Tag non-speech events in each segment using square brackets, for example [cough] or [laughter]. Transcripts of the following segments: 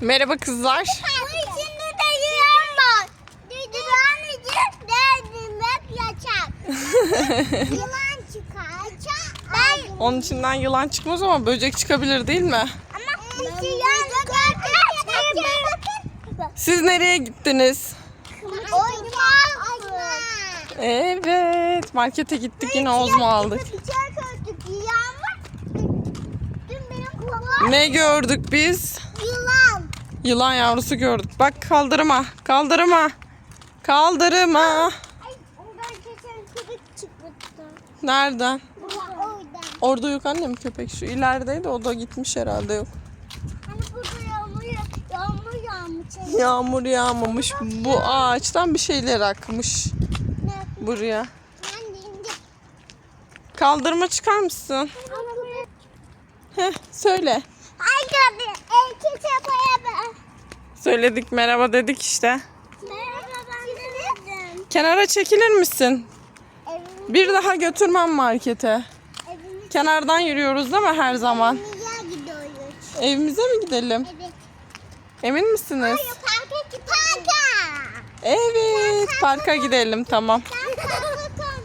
Merhaba kızlar. İçinde de yılan var. Yılan için derdim hep yaşar. yılan çıkarsa ben Onun içinden yılan çıkmaz ama böcek çıkabilir değil mi? ama yılan Siz nereye gittiniz? Evet, markete gittik yine Ozmo aldık. Ne gördük biz? Yılan. Yavrusu gördük. Bak kaldırıma, kaldırıma, kaldırıma. Ay oradan geçen köpek çıkmıştı. Nereden? Oradan. Orada yok annem köpek. Şu ilerideydi o da gitmiş herhalde yok. Hani burada yağmur yağ- yağmur yağmış. Yağmur yağmamış. Bu ağaçtan bir şeyler akmış Ne? buraya. Kaldırma çıkar mısın? Heh, söyle. Söyledik merhaba dedik işte. Merhaba ben de dedim. Kenara çekilir misin? Evim, Bir daha götürmem markete. evimiz Kenardan yürüyoruz değil mi her zaman? Evimize mi gidelim? Evet. Emin misiniz? Hayır parka. Parka. Evet, parka gidelim tamam.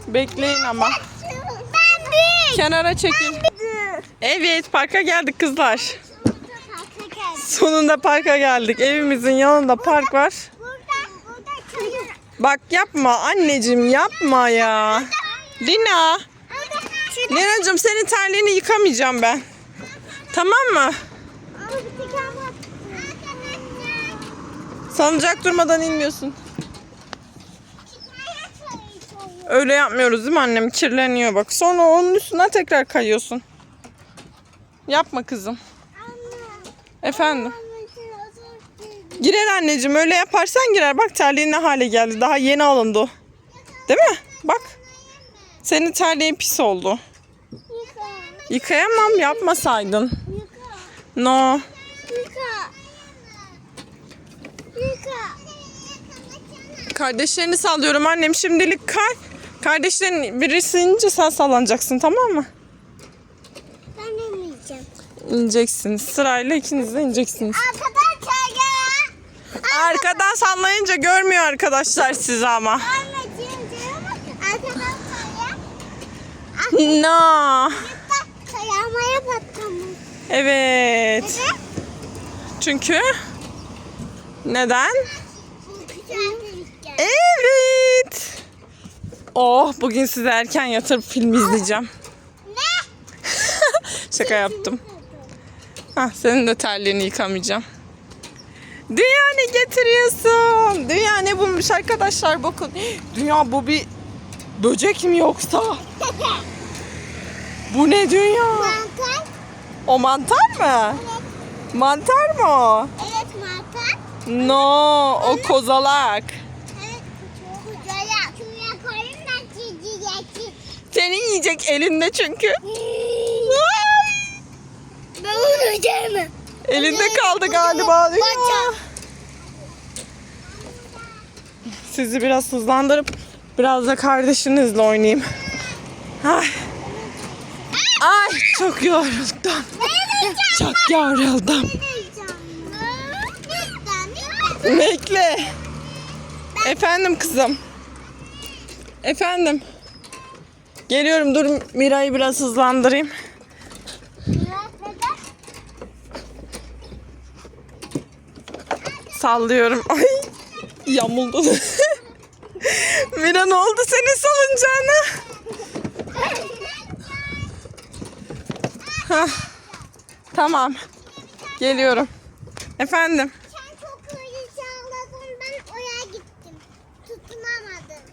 Bekleyin ama. Ben bir. Kenara çekil. Evet, parka geldik kızlar. Sonunda parka geldik. Evimizin yanında park var. Burada, burada çayır. Bak yapma anneciğim yapma ya. Lina. Lina'cığım senin terliğini yıkamayacağım ben. Tamam mı? Salıncak durmadan inmiyorsun. Öyle yapmıyoruz değil mi annem? Kirleniyor bak. Sonra onun üstüne tekrar kayıyorsun. Yapma kızım. Efendim. Girer anneciğim öyle yaparsan girer. Bak terliğin ne hale geldi. Daha yeni alındı. Değil mi? Bak. Senin terliğin pis oldu. Yıkayamam yapmasaydın. No. Kardeşlerini sallıyorum annem. Şimdilik kay. Kardeşlerin birisi inince sen sallanacaksın tamam mı? İneceksiniz. Sırayla ikiniz de ineceksiniz. Arkadaşlar ya. Arkadan sallayınca görmüyor arkadaşlar sizi ama. Anneciğim? Arkadaşlar ya. No. Kayamaya patlamış. Evet. Evet. Çünkü neden? Bu güzel bir hikaye. Evet. Oh bugün size erken yatırıp film izleyeceğim. Ne? [laughs] Şaka yaptım. Hah, senin de terliğini yıkamayacağım. Dünya ne getiriyorsun? Dünya ne bulmuş arkadaşlar bakın. Dünya bu bir böcek mi yoksa? Bu ne dünya? Mantar. O mantar mı? Mantar mı o? Evet mantar. No, o kozalak. Evet kucaya. Şuraya koyayım da çizecek. Seni yiyecek elinde çünkü. Onu yiyeceğim. Elinde kaldı galiba. Bacak. Sizi biraz hızlandırıp biraz da kardeşinizle oynayayım. Ay. Ay çok yoruldum. Çok yoruldum. Bekle. Efendim kızım. Efendim. Geliyorum dur Mira'yı biraz hızlandırayım. Sallıyorum. [laughs] Ay yamuldu. [laughs] Mira ne oldu senin salıncağına? Hah, tamam. Geliyorum. Efendim. Sen çok hızlı çağladın ben oraya gittim. Tutunamadım.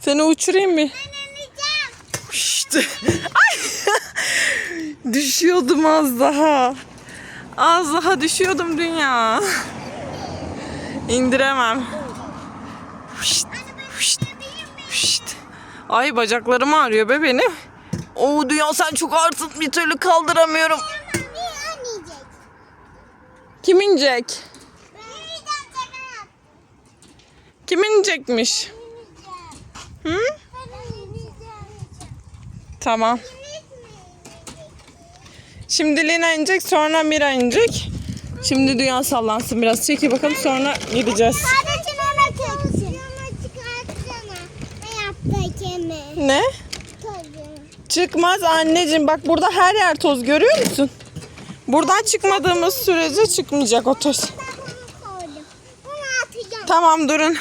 Seni uçurayım mı? Ben. İşte. Ay. [laughs] Düşüyordum az daha. Az daha düşüyordum dünya. İndiremem. Şşt, şşt, şşt. Ay bacaklarım ağrıyor be benim. Oo dünya sen çok artık bir türlü kaldıramıyorum. Kim inecek? Kim inecekmiş? Hı? Tamam. Şimdi Lina inecek sonra Mira inecek. Şimdi dünya sallansın biraz. Çekil bakalım sonra gideceğiz. Sadece. Meme çıkartsana. Ne yaptı kemi? Ne? Çıkmaz anneciğim. Bak burada her yer toz görüyor musun? Buradan çıkmadığımız sürece çıkmayacak o toz. Tamam durun.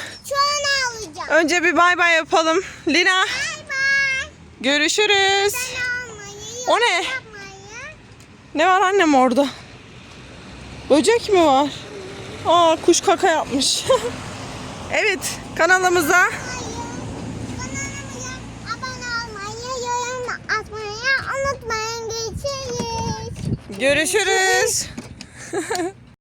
Önce bir bay bay yapalım. Lina Bay bay. görüşürüz. O ne? Ne var annem orada? Böcek mi var? Aa kuş kaka yapmış. [laughs] evet kanalımıza görüşürüz. [laughs]